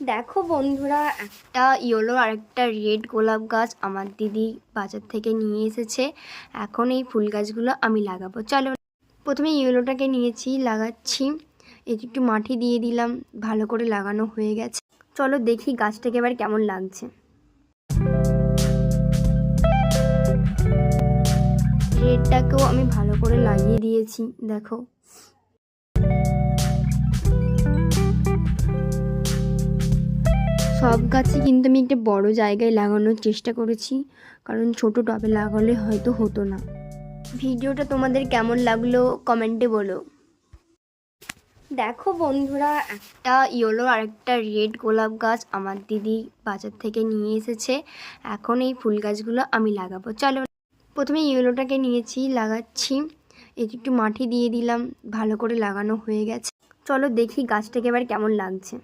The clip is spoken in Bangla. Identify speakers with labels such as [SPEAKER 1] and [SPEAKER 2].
[SPEAKER 1] দেখো বন্ধুরা, একটা ইয়েলো আর একটা রেড গোলাপ গাছ আমার দিদি বাজার থেকে নিয়ে এসেছে। এখন এই ফুল গাছগুলো আমি লাগাবো। চলো, প্রথমে ইয়েলোটাকে নিয়েছি, লাগাচ্ছি। একটু মাটি দিয়ে দিলাম, ভালো করে লাগানো হয়ে গেছে। চলো দেখি গাছটাকে এবার কেমন লাগছে। রেডটাকেও আমি ভালো করে লাগিয়ে দিয়েছি, দেখো। সব গাছই কিন্তু আমি একটা বড় জায়গায় লাগানোর চেষ্টা করেছি, কারণ ছোট টবে লাগালে হয়তো হতো না। ভিডিওটা তোমাদের কেমন লাগল কমেন্টে বলো। দেখো বন্ধুরা, একটা ইয়েলো আর একটা রেড গোলাপ গাছ আমার দিদি বাজার থেকে নিয়ে এসেছে। এখন এই ফুল গাছগুলো আমি লাগাবো। চলো, প্রথমে ইয়েলোটাকে নিয়েছি, লাগাচ্ছি। একটু মাটি দিয়ে দিলাম, ভালো করে লাগানো হয়ে গেছে। চলো দেখি গাছটাকে এবার কেমন লাগছে।